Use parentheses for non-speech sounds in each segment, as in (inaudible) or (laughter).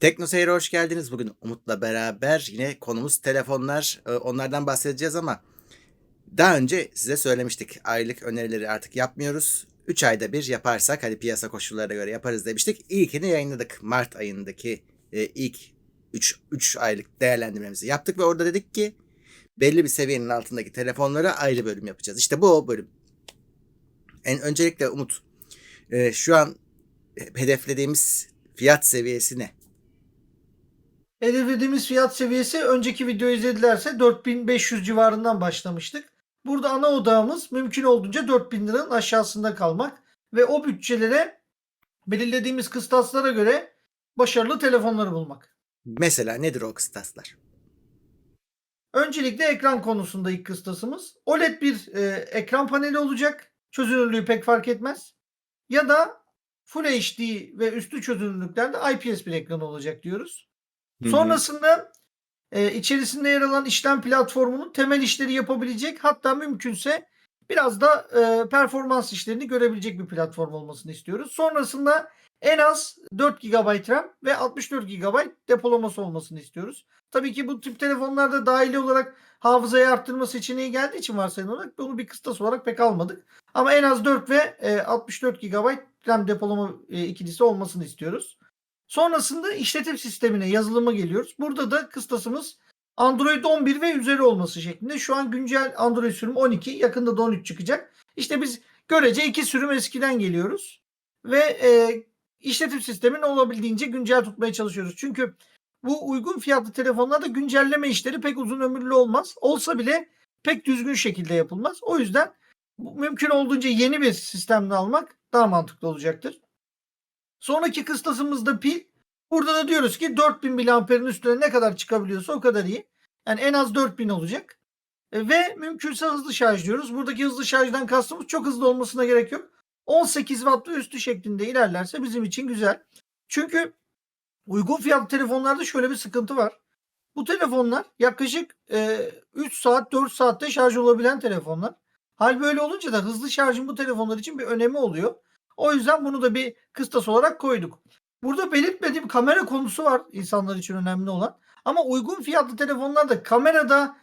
Tekno Seyir'e hoş geldiniz. Bugün Umut'la beraber yine konumuz telefonlar. Ee, Onlardan bahsedeceğiz ama daha önce size söylemiştik. Aylık önerileri artık yapmıyoruz. 3 ayda bir yaparsak hadi piyasa koşullarına göre yaparız demiştik. İlkini yayınladık. Mart ayındaki e, ilk 3, 3 aylık değerlendirmemizi yaptık ve orada dedik ki belli bir seviyenin altındaki telefonlara ayrı bölüm yapacağız. İşte bu o bölüm. En öncelikle Umut e, şu an hedeflediğimiz fiyat seviyesi ne? Hedeflediğimiz fiyat seviyesi önceki videoyu izledilerse 4500 civarından başlamıştık. Burada ana odağımız mümkün olduğunca 4000 liranın aşağısında kalmak ve o bütçelere belirlediğimiz kıstaslara göre başarılı telefonları bulmak. Mesela nedir o kıstaslar? Öncelikle ekran konusunda ilk kıstasımız. OLED bir e, ekran paneli olacak. Çözünürlüğü pek fark etmez. Ya da Full HD ve üstü çözünürlüklerde IPS bir ekran olacak diyoruz. Sonrasında e, içerisinde yer alan işlem platformunun temel işleri yapabilecek hatta mümkünse biraz da e, performans işlerini görebilecek bir platform olmasını istiyoruz. Sonrasında en az 4 GB RAM ve 64 GB depolaması olmasını istiyoruz. Tabii ki bu tip telefonlarda dahili olarak hafızayı arttırma seçeneği geldiği için varsayılan olarak bunu bir kıstas olarak pek almadık. Ama en az 4 ve e, 64 GB RAM depolama e, ikilisi olmasını istiyoruz. Sonrasında işletim sistemine yazılıma geliyoruz. Burada da kıstasımız Android 11 ve üzeri olması şeklinde. Şu an güncel Android sürüm 12. Yakında da 13 çıkacak. İşte biz görece iki sürüm eskiden geliyoruz. Ve e, işletim sistemini olabildiğince güncel tutmaya çalışıyoruz. Çünkü bu uygun fiyatlı telefonlarda güncelleme işleri pek uzun ömürlü olmaz. Olsa bile pek düzgün şekilde yapılmaz. O yüzden mümkün olduğunca yeni bir sistemde almak daha mantıklı olacaktır. Sonraki kıstasımızda pil. Burada da diyoruz ki 4000 miliamperin üstüne ne kadar çıkabiliyorsa o kadar iyi. Yani en az 4000 olacak. E, Ve mümkünse hızlı şarj diyoruz. Buradaki hızlı şarjdan kastımız çok hızlı olmasına gerek yok. 18 watt ve üstü şeklinde ilerlerse bizim için güzel. Çünkü uygun fiyatlı telefonlarda şöyle bir sıkıntı var. Bu telefonlar yaklaşık e, 3 saat 4 saatte şarj olabilen telefonlar. Hal böyle olunca da hızlı şarjın bu telefonlar için bir önemi oluyor. O yüzden bunu da bir kıstas olarak koyduk. Burada belirtmediğim kamera konusu var insanlar için önemli olan. Ama uygun fiyatlı telefonlarda kamerada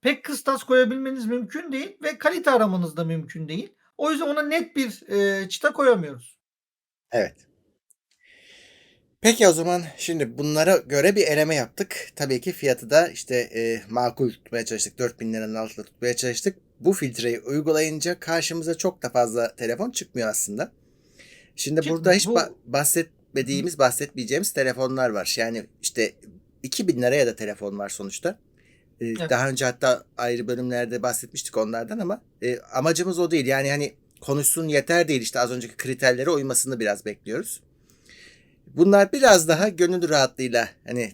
pek kıstas koyabilmeniz mümkün değil ve kalite aramanız da mümkün değil. O yüzden ona net bir e, çıta koyamıyoruz. Evet. Peki o zaman şimdi bunlara göre bir eleme yaptık. Tabii ki fiyatı da işte e, makul tutmaya çalıştık. 4000 liranın altında tutmaya çalıştık. Bu filtreyi uygulayınca karşımıza çok da fazla telefon çıkmıyor aslında. Şimdi Ki burada hiç bu- ba- bahsetmediğimiz, bahsetmeyeceğimiz telefonlar var. Yani işte 2000 liraya da telefon var sonuçta. Ee, Daha önce hatta ayrı bölümlerde bahsetmiştik onlardan ama e, amacımız o değil. Yani hani konuşsun yeter değil işte az önceki kriterlere uymasını biraz bekliyoruz. Bunlar biraz daha gönül rahatlığıyla hani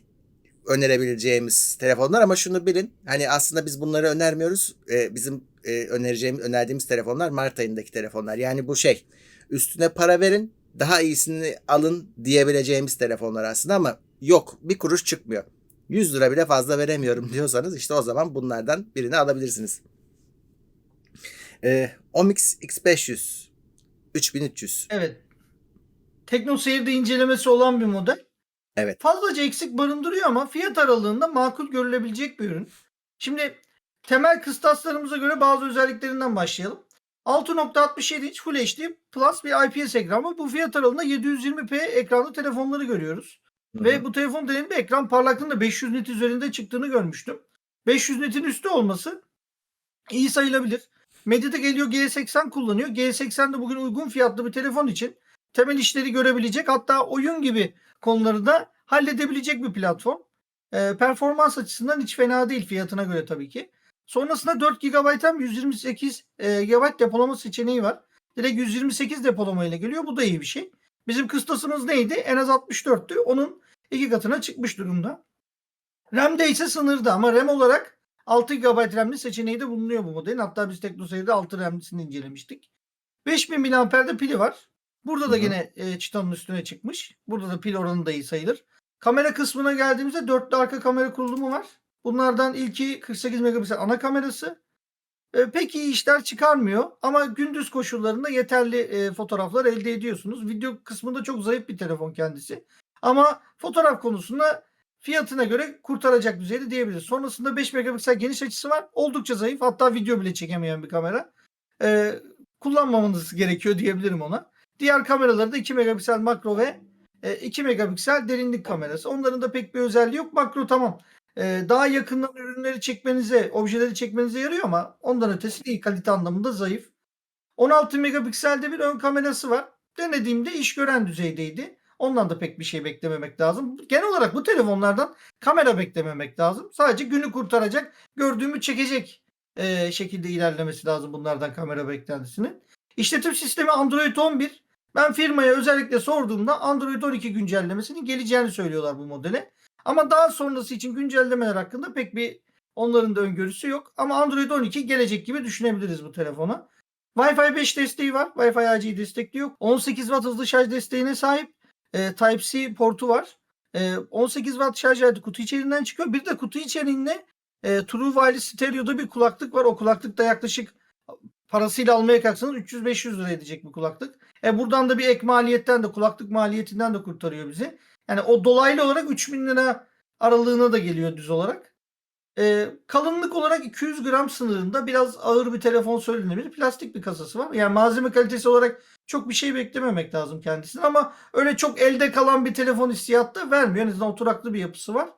önerebileceğimiz telefonlar ama şunu bilin hani aslında biz bunları önermiyoruz. Ee, bizim e, önereceğimiz önerdiğimiz telefonlar Mart ayındaki telefonlar. Yani bu şey üstüne para verin daha iyisini alın diyebileceğimiz telefonlar aslında ama yok bir kuruş çıkmıyor. 100 lira bile fazla veremiyorum (laughs) diyorsanız işte o zaman bunlardan birini alabilirsiniz. Ee, Omix X500 3300 Evet. Tekno Seyir'de incelemesi olan bir model. Evet. Fazlaca eksik barındırıyor ama fiyat aralığında makul görülebilecek bir ürün. Şimdi temel kıstaslarımıza göre bazı özelliklerinden başlayalım. 6.67 inç Full HD Plus bir IPS ekranı. Bu fiyat aralığında 720p ekranlı telefonları görüyoruz. Hı Ve bu telefon deneyimde ekran parlaklığında 500 nit üzerinde çıktığını görmüştüm. 500 nitin üstü olması iyi sayılabilir. Mediatek Helio G80 kullanıyor. G80 de bugün uygun fiyatlı bir telefon için temel işleri görebilecek hatta oyun gibi konuları da halledebilecek bir platform. Ee, performans açısından hiç fena değil fiyatına göre tabii ki. Sonrasında 4 GB RAM 128 e, GB depolama seçeneği var. Direkt 128 depolama ile geliyor. Bu da iyi bir şey. Bizim kıstasımız neydi? En az 64'tü. Onun iki katına çıkmış durumda. RAM'de ise sınırda ama RAM olarak 6 GB RAM'li seçeneği de bulunuyor bu modelin. Hatta biz TeknoSeyir'de 6 RAM'lisini incelemiştik. 5000 mAh'de pili var. Burada da yine e, çıtanın üstüne çıkmış. Burada da pil oranı da iyi sayılır. Kamera kısmına geldiğimizde dörtlü arka kamera kurulumu var. Bunlardan ilki 48 megapiksel ana kamerası. E, pek iyi işler çıkarmıyor ama gündüz koşullarında yeterli e, fotoğraflar elde ediyorsunuz. Video kısmında çok zayıf bir telefon kendisi. Ama fotoğraf konusunda fiyatına göre kurtaracak düzeyde diyebiliriz. Sonrasında 5 megapiksel geniş açısı var. Oldukça zayıf. Hatta video bile çekemeyen bir kamera. Ee, kullanmamanız gerekiyor diyebilirim ona. Diğer kameraları da 2 megapiksel makro ve e, 2 megapiksel derinlik kamerası. Onların da pek bir özelliği yok. Makro tamam. Ee, daha yakından ürünleri çekmenize, objeleri çekmenize yarıyor ama ondan ötesi değil. Kalite anlamında zayıf. 16 megapikselde bir ön kamerası var. Denediğimde iş gören düzeydeydi. Ondan da pek bir şey beklememek lazım. Genel olarak bu telefonlardan kamera beklememek lazım. Sadece günü kurtaracak, gördüğümü çekecek e, şekilde ilerlemesi lazım bunlardan kamera beklentisinin. İşletim sistemi Android 11. Ben firmaya özellikle sorduğumda Android 12 güncellemesinin geleceğini söylüyorlar bu modele. Ama daha sonrası için güncellemeler hakkında pek bir onların da öngörüsü yok. Ama Android 12 gelecek gibi düşünebiliriz bu telefona. Wi-Fi 5 desteği var. Wi-Fi AC destekliyor. 18 Watt hızlı şarj desteğine sahip. E, Type-C portu var. E, 18 Watt şarj aleti kutu içeriğinden çıkıyor. Bir de kutu içeriğinde e, True Wireless Stereo'da bir kulaklık var. O kulaklık da yaklaşık parasıyla almaya kalksanız 300-500 lira edecek bir kulaklık. E buradan da bir ek maliyetten de kulaklık maliyetinden de kurtarıyor bizi. Yani o dolaylı olarak 3000 lira aralığına da geliyor düz olarak. E, kalınlık olarak 200 gram sınırında biraz ağır bir telefon söylenebilir. Plastik bir kasası var. Yani malzeme kalitesi olarak çok bir şey beklememek lazım kendisine ama öyle çok elde kalan bir telefon hissiyatı da vermiyor. En oturaklı bir yapısı var.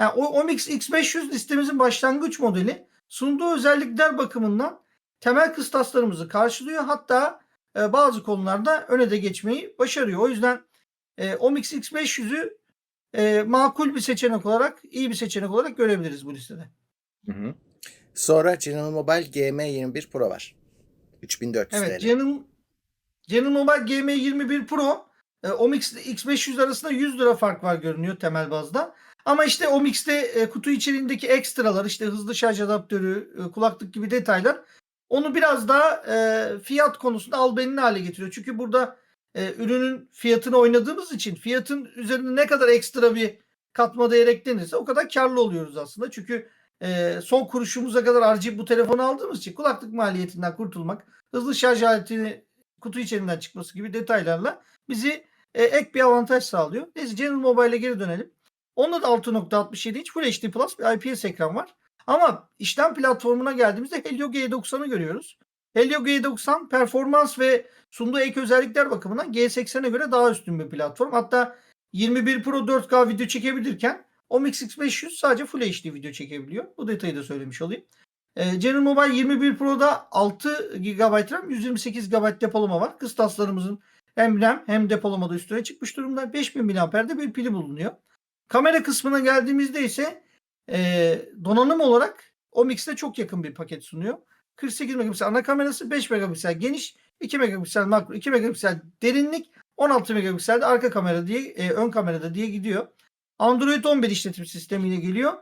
Yani o Omix X500 listemizin başlangıç modeli sunduğu özellikler bakımından temel kıstaslarımızı karşılıyor. Hatta e, bazı konularda öne de geçmeyi başarıyor. O yüzden e, Omix X500'ü e, makul bir seçenek olarak, iyi bir seçenek olarak görebiliriz bu listede. Hı hı. Sonra General Mobile GM21 Pro var. 3400 Evet, TL. Canon, Canon Mobile GM21 Pro e, Omix X500 arasında 100 lira fark var görünüyor temel bazda. Ama işte Omix'te e, kutu içeriğindeki ekstralar işte hızlı şarj adaptörü, e, kulaklık gibi detaylar onu biraz daha e, fiyat konusunda albenili hale getiriyor. Çünkü burada e, ürünün fiyatını oynadığımız için fiyatın üzerine ne kadar ekstra bir katma değer eklenirse o kadar karlı oluyoruz aslında. Çünkü e, son kuruşumuza kadar harcayıp bu telefonu aldığımız için kulaklık maliyetinden kurtulmak, hızlı şarj aletini kutu içerisinden çıkması gibi detaylarla bizi e, ek bir avantaj sağlıyor. Neyse General Mobile'e geri dönelim. Onda da 6.67 inç Full HD Plus bir IPS ekran var. Ama işlem platformuna geldiğimizde Helio G90'ı görüyoruz. Helio G90 performans ve sunduğu ek özellikler bakımından G80'e göre daha üstün bir platform. Hatta 21 Pro 4K video çekebilirken Omix X500 sadece Full HD video çekebiliyor. Bu detayı da söylemiş olayım. Ee, General Mobile 21 Pro'da 6 GB RAM, 128 GB depolama var. Kıstaslarımızın hem RAM hem depolamada üstüne çıkmış durumda. 5000 mAh'de bir pili bulunuyor. Kamera kısmına geldiğimizde ise e, donanım olarak Omix'te çok yakın bir paket sunuyor. 48 megapiksel ana kamerası, 5 megapiksel geniş, 2 megapiksel makro, 2 megapiksel derinlik, 16 megapiksel de arka kamera diye e, ön kamerada diye gidiyor. Android 11 işletim sistemiyle geliyor.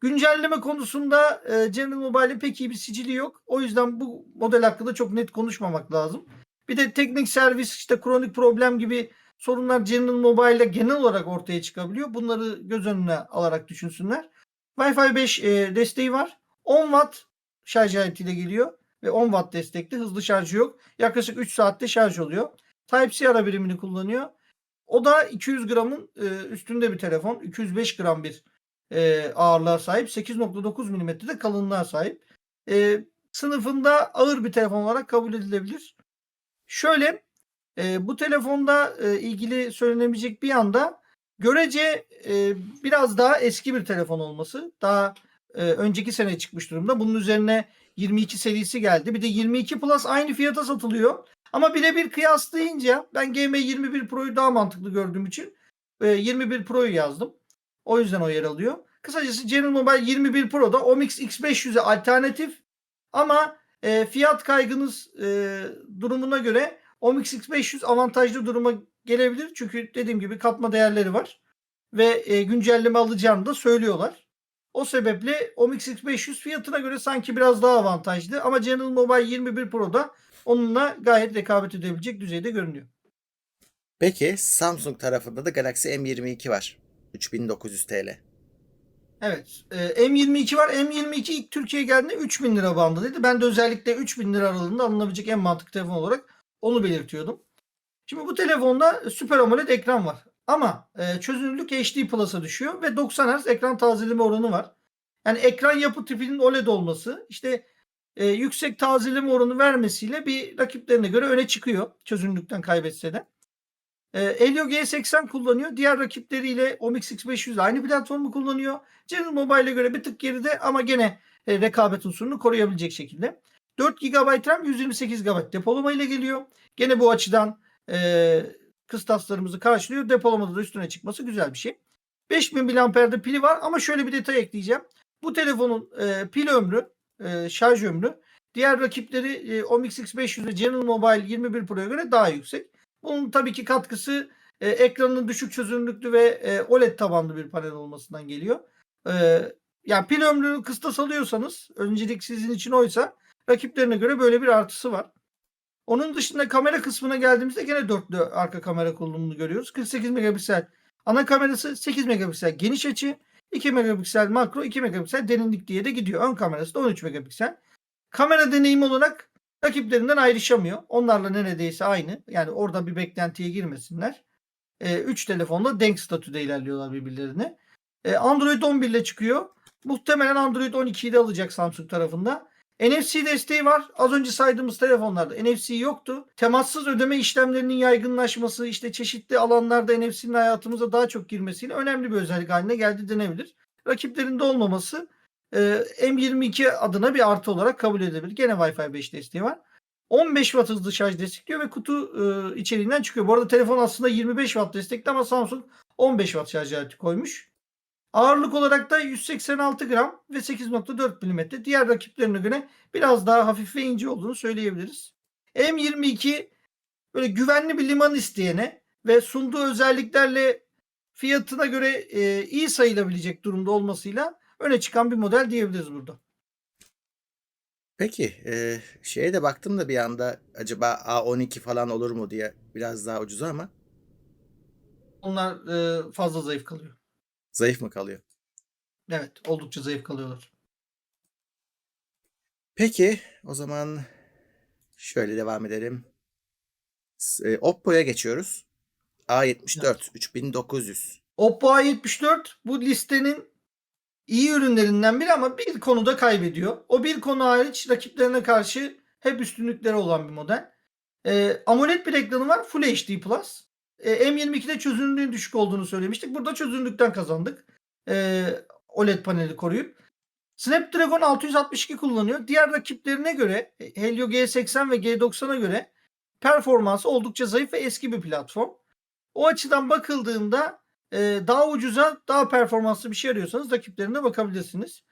Güncelleme konusunda e, General Mobile'in pek iyi bir sicili yok. O yüzden bu model hakkında çok net konuşmamak lazım. Bir de teknik servis işte kronik problem gibi sorunlar General Mobile'de genel olarak ortaya çıkabiliyor. Bunları göz önüne alarak düşünsünler. Wi-Fi 5 e, desteği var. 10 Watt şarj aletiyle geliyor ve 10 Watt destekli hızlı şarjı yok. Yaklaşık 3 saatte şarj oluyor. Type-C ara birimini kullanıyor. O da 200 gramın e, üstünde bir telefon. 205 gram bir e, ağırlığa sahip. 8.9 mm de kalınlığa sahip. E, sınıfında ağır bir telefon olarak kabul edilebilir. Şöyle e, bu telefonda e, ilgili söylenebilecek bir anda görece e, biraz daha eski bir telefon olması. Daha e, önceki sene çıkmış durumda. Bunun üzerine 22 serisi geldi. Bir de 22 Plus aynı fiyata satılıyor. Ama birebir kıyaslayınca ben GM21 Pro'yu daha mantıklı gördüğüm için e, 21 Pro'yu yazdım. O yüzden o yer alıyor. Kısacası General Mobile 21 Pro'da Omix X500'e alternatif ama e, fiyat kaygınız e, durumuna göre Omix X500 avantajlı duruma gelebilir. Çünkü dediğim gibi katma değerleri var. Ve e, güncelleme alacağını da söylüyorlar. O sebeple Omix X500 fiyatına göre sanki biraz daha avantajlı. Ama General Mobile 21 Pro'da onunla gayet rekabet edebilecek düzeyde görünüyor. Peki Samsung tarafında da Galaxy M22 var. 3900 TL. Evet. E, M22 var. M22 ilk Türkiye'ye geldiğinde 3000 lira bandındaydı. Ben de özellikle 3000 lira aralığında alınabilecek en mantıklı telefon olarak onu belirtiyordum. Şimdi bu telefonda Super AMOLED ekran var. Ama e, çözünürlük HD Plus'a düşüyor ve 90 Hz ekran tazeleme oranı var. Yani ekran yapı tipinin OLED olması işte e, yüksek tazeleme oranı vermesiyle bir rakiplerine göre öne çıkıyor çözünürlükten kaybetse de. E, Helio G80 kullanıyor. Diğer rakipleriyle Omix X500 aynı platformu kullanıyor. General Mobile'e göre bir tık geride ama gene e, rekabet unsurunu koruyabilecek şekilde. 4 GB RAM 128 GB depolama ile geliyor. Gene bu açıdan e, kıstaslarımızı karşılıyor. Depolamada da üstüne çıkması güzel bir şey. 5000 mAh'de pili var ama şöyle bir detay ekleyeceğim. Bu telefonun e, pil ömrü, e, şarj ömrü diğer rakipleri e, Omix X500 ve General Mobile 21 Pro'ya göre daha yüksek. Bunun tabii ki katkısı e, ekranının düşük çözünürlüklü ve e, OLED tabanlı bir panel olmasından geliyor. E, yani pil ömrünü kıstas alıyorsanız öncelik sizin için oysa rakiplerine göre böyle bir artısı var. Onun dışında kamera kısmına geldiğimizde gene dörtlü arka kamera kullanımını görüyoruz. 48 megapiksel ana kamerası, 8 megapiksel geniş açı, 2 megapiksel makro, 2 megapiksel derinlik diye de gidiyor. Ön kamerası da 13 megapiksel. Kamera deneyimi olarak rakiplerinden ayrışamıyor. Onlarla neredeyse aynı. Yani orada bir beklentiye girmesinler. 3 telefonla denk statüde ilerliyorlar birbirlerine. E, Android 11 ile çıkıyor. Muhtemelen Android 12'yi de alacak Samsung tarafında. NFC desteği var. Az önce saydığımız telefonlarda NFC yoktu. Temassız ödeme işlemlerinin yaygınlaşması, işte çeşitli alanlarda NFC'nin hayatımıza daha çok girmesiyle önemli bir özellik haline geldi denebilir. Rakiplerinde olmaması e, M22 adına bir artı olarak kabul edilebilir. Gene Wi-Fi 5 desteği var. 15 Watt hızlı şarj destekliyor ve kutu e, içeriğinden çıkıyor. Bu arada telefon aslında 25 Watt destekli ama Samsung 15 Watt şarj aleti koymuş. Ağırlık olarak da 186 gram ve 8.4 mm. Diğer rakiplerine göre biraz daha hafif ve ince olduğunu söyleyebiliriz. M22 böyle güvenli bir liman isteyene ve sunduğu özelliklerle fiyatına göre e, iyi sayılabilecek durumda olmasıyla öne çıkan bir model diyebiliriz burada. Peki e, şeye de baktım da bir anda acaba A12 falan olur mu diye biraz daha ucuz ama Onlar e, fazla zayıf kalıyor. Zayıf mı kalıyor? Evet oldukça zayıf kalıyorlar. Peki o zaman şöyle devam edelim. E, Oppo'ya geçiyoruz. A74 3900. Oppo A74 bu listenin iyi ürünlerinden biri ama bir konuda kaybediyor. O bir konu hariç rakiplerine karşı hep üstünlükleri olan bir model. Ee, AMOLED bir ekranı var. Full HD Plus. Ee, M22'de çözünürlüğün düşük olduğunu söylemiştik. Burada çözünürlükten kazandık. Ee, OLED paneli koruyup. Snapdragon 662 kullanıyor. Diğer rakiplerine göre Helio G80 ve G90'a göre performansı oldukça zayıf ve eski bir platform. O açıdan bakıldığında e, daha ucuza daha performanslı bir şey arıyorsanız rakiplerine bakabilirsiniz.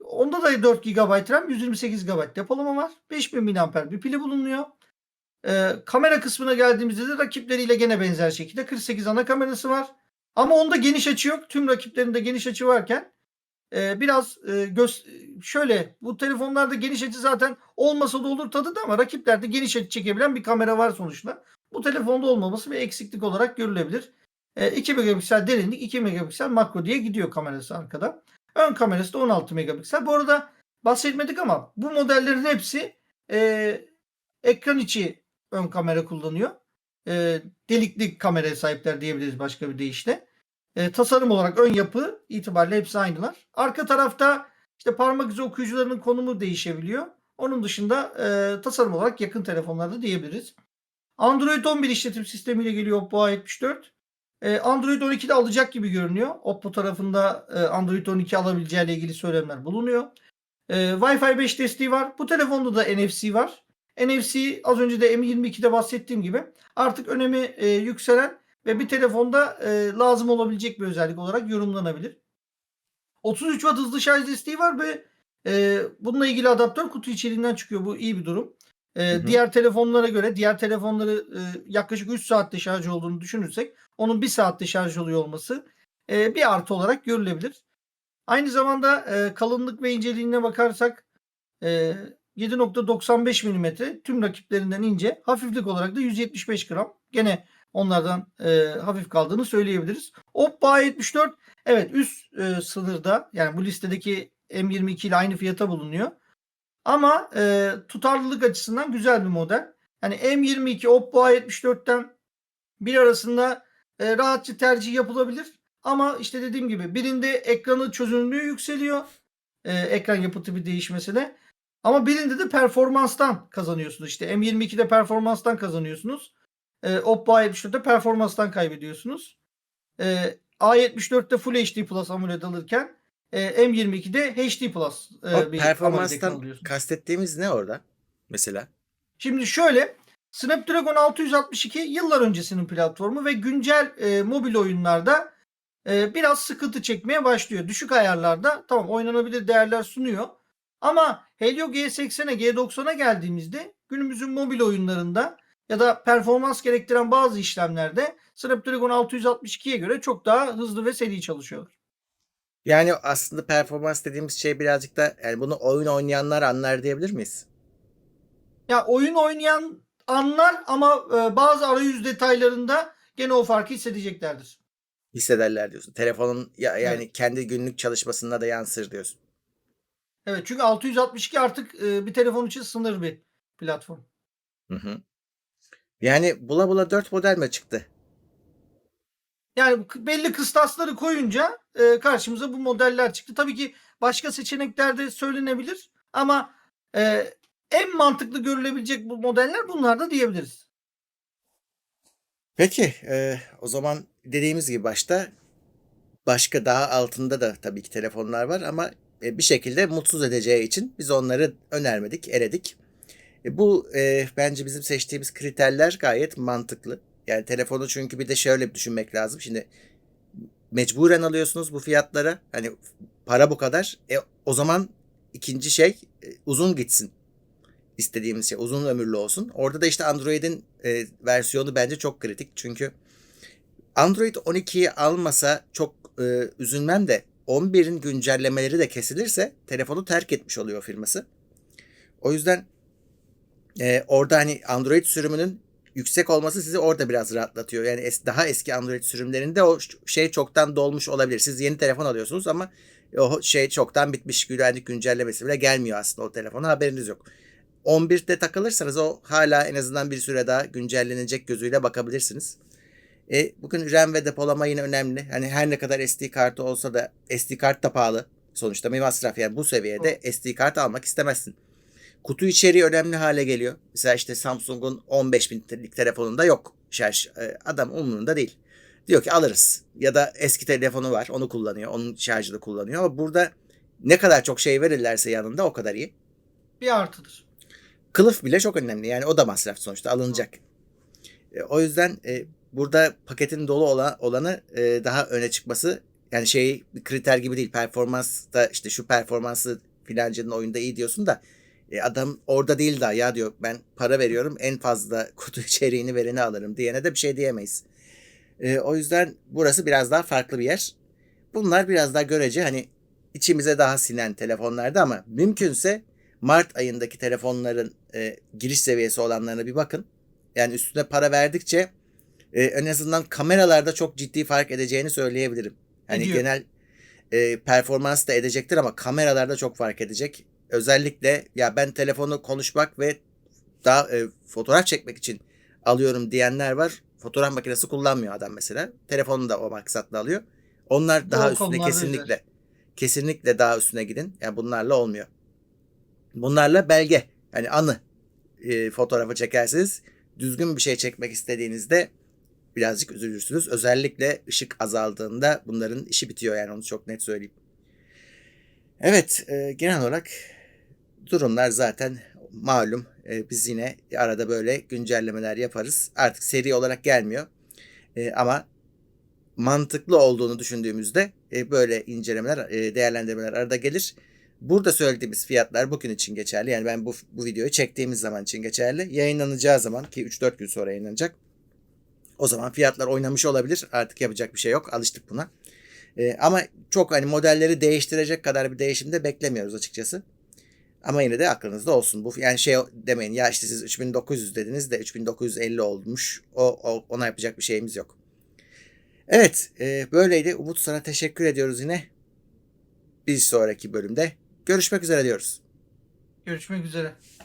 Onda da 4 GB RAM 128 GB depolama var. 5000 mAh bir pili bulunuyor. E, kamera kısmına geldiğimizde de rakipleriyle gene benzer şekilde 48 ana kamerası var. Ama onda geniş açı yok. Tüm rakiplerinde geniş açı varken e, biraz e, göz şöyle bu telefonlarda geniş açı zaten olmasa da olur tadı da ama rakiplerde geniş açı çekebilen bir kamera var sonuçta. Bu telefonda olmaması bir eksiklik olarak görülebilir. E, 2 megapiksel derinlik 2 megapiksel makro diye gidiyor kamerası arkada. Ön kamerası da 16 megapiksel. Bu arada bahsetmedik ama bu modellerin hepsi e, ekran içi ön kamera kullanıyor. E, delikli kameraya sahipler diyebiliriz başka bir deyişle. E, tasarım olarak ön yapı itibariyle hepsi aynılar. Arka tarafta işte parmak izi okuyucularının konumu değişebiliyor. Onun dışında e, tasarım olarak yakın telefonlarda diyebiliriz. Android 11 işletim sistemiyle geliyor Oppo A74. Ee, Android 12'de alacak gibi görünüyor. Oppo tarafında e, Android 12 alabileceği ile ilgili söylemler bulunuyor. Ee, Wi-Fi 5 desteği var. Bu telefonda da NFC var. NFC az önce de M22'de bahsettiğim gibi artık önemi e, yükselen ve bir telefonda e, lazım olabilecek bir özellik olarak yorumlanabilir. 33 Watt hızlı şarj desteği var ve e, bununla ilgili adaptör kutu içeriğinden çıkıyor. Bu iyi bir durum. Ee, Hı hı. Diğer telefonlara göre diğer telefonları e, yaklaşık 3 saatte şarj olduğunu düşünürsek onun 1 saatte şarj oluyor olması e, bir artı olarak görülebilir. Aynı zamanda e, kalınlık ve inceliğine bakarsak e, 7.95 mm tüm rakiplerinden ince. Hafiflik olarak da 175 gram. Gene onlardan e, hafif kaldığını söyleyebiliriz. Oppo A74 evet üst e, sınırda yani bu listedeki M22 ile aynı fiyata bulunuyor. Ama e, tutarlılık açısından güzel bir model. Yani M22 Oppo A74'ten bir arasında e, rahatça tercih yapılabilir. Ama işte dediğim gibi birinde ekranı çözünürlüğü yükseliyor. e, ekran yapı tipi değişmesine. Ama birinde de performanstan kazanıyorsunuz. İşte M22'de performanstan kazanıyorsunuz. E, Oppo A74'te performanstan kaybediyorsunuz. E, A74'te Full HD Plus AMOLED alırken e, M22'de HD Plus e, bir performanstan kastettiğimiz ne orada? Mesela. Şimdi şöyle Snapdragon 662 yıllar öncesinin platformu ve güncel e, mobil oyunlarda e, biraz sıkıntı çekmeye başlıyor. Düşük ayarlarda tamam oynanabilir değerler sunuyor. Ama Helio G80'e G90'a geldiğimizde günümüzün mobil oyunlarında ya da performans gerektiren bazı işlemlerde Snapdragon 662'ye göre çok daha hızlı ve seri çalışıyorlar. Yani aslında performans dediğimiz şey birazcık da yani bunu oyun oynayanlar anlar diyebilir miyiz? Ya oyun oynayan anlar ama e, bazı arayüz detaylarında gene o farkı hissedeceklerdir. Hissederler diyorsun. Telefonun ya, yani Evet. kendi günlük çalışmasında da yansır diyorsun. Evet çünkü 662 artık e, bir telefon için sınır bir platform. Hı hı. Yani bula bula 4 model mi çıktı? Yani belli kıstasları koyunca e, karşımıza bu modeller çıktı. Tabii ki başka seçenekler de söylenebilir ama e, en mantıklı görülebilecek bu modeller bunlar da diyebiliriz. Peki e, o zaman dediğimiz gibi başta başka daha altında da tabii ki telefonlar var ama bir şekilde mutsuz edeceği için biz onları önermedik, eledik. E, bu e, bence bizim seçtiğimiz kriterler gayet mantıklı. Yani telefonu çünkü bir de şöyle bir düşünmek lazım. Şimdi mecburen alıyorsunuz bu fiyatlara. Hani para bu kadar. E, o zaman ikinci şey e, uzun gitsin. İstediğimiz şey uzun ömürlü olsun. Orada da işte Android'in e, versiyonu bence çok kritik. Çünkü Android 12'yi almasa çok e, üzülmem de 11'in güncellemeleri de kesilirse telefonu terk etmiş oluyor firması. O yüzden e, orada hani Android sürümünün yüksek olması sizi orada biraz rahatlatıyor. Yani es- daha eski Android sürümlerinde o şey çoktan dolmuş olabilir. Siz yeni telefon alıyorsunuz ama o şey çoktan bitmiş. Güvenlik güncellemesi bile gelmiyor aslında o telefona haberiniz yok. 11'de takılırsanız o hala en azından bir süre daha güncellenecek gözüyle bakabilirsiniz. E, bugün RAM ve depolama yine önemli. Hani her ne kadar SD kartı olsa da SD kart da pahalı. Sonuçta bir masraf yani bu seviyede SD kart almak istemezsin. Kutu içeriği önemli hale geliyor. Mesela işte Samsung'un 15 binlik telefonunda yok şarj. E, adam umurunda değil. Diyor ki alırız. Ya da eski telefonu var onu kullanıyor. Onun şarjını kullanıyor. Ama burada ne kadar çok şey verirlerse yanında o kadar iyi. Bir artıdır. Kılıf bile çok önemli. Yani o da masraf sonuçta alınacak. E, o yüzden e, burada paketin dolu olan, olanı e, daha öne çıkması yani şey bir kriter gibi değil. Performansta işte şu performansı filancının oyunda iyi diyorsun da e, adam orada değil daha ya diyor ben para veriyorum en fazla (laughs) kutu içeriğini vereni alırım diyene de bir şey diyemeyiz. E, o yüzden burası biraz daha farklı bir yer. Bunlar biraz daha görece hani içimize daha sinen telefonlarda ama mümkünse Mart ayındaki telefonların e, giriş seviyesi olanlarına bir bakın. Yani üstüne para verdikçe e, en azından kameralarda çok ciddi fark edeceğini söyleyebilirim. Hani Ediyor. genel e, performans da edecektir ama kameralarda çok fark edecek. Özellikle ya ben telefonu konuşmak ve daha e, fotoğraf çekmek için alıyorum diyenler var. Fotoğraf makinesi kullanmıyor adam mesela. Telefonu da o maksatla alıyor. Onlar daha O üstüne kesinlikle özel. kesinlikle daha üstüne gidin. Yani bunlarla olmuyor. Bunlarla belge hani anı e, fotoğrafı çekersiniz. Düzgün bir şey çekmek istediğinizde birazcık üzülürsünüz. Özellikle ışık azaldığında bunların işi bitiyor yani onu çok net söyleyeyim. Evet e, genel olarak durumlar zaten malum. E, biz yine arada böyle güncellemeler yaparız. Artık seri olarak gelmiyor. E, ama mantıklı olduğunu düşündüğümüzde e, böyle incelemeler, e, değerlendirmeler arada gelir. Burada söylediğimiz fiyatlar bugün için geçerli. Yani ben bu, bu videoyu çektiğimiz zaman için geçerli. Yayınlanacağı zaman ki 3-4 gün sonra yayınlanacak. O zaman fiyatlar oynamış olabilir. Artık yapacak bir şey yok. Alıştık buna. E, ama çok hani modelleri değiştirecek kadar bir değişim de beklemiyoruz açıkçası. Ama yine de aklınızda olsun. Bu yani şey demeyin ya işte siz 3900 dediniz de 3950 olmuş. O, o ona yapacak bir şeyimiz yok. Evet, e, böyleydi. Umut sana teşekkür ediyoruz yine. Bir sonraki bölümde görüşmek üzere diyoruz. Görüşmek üzere.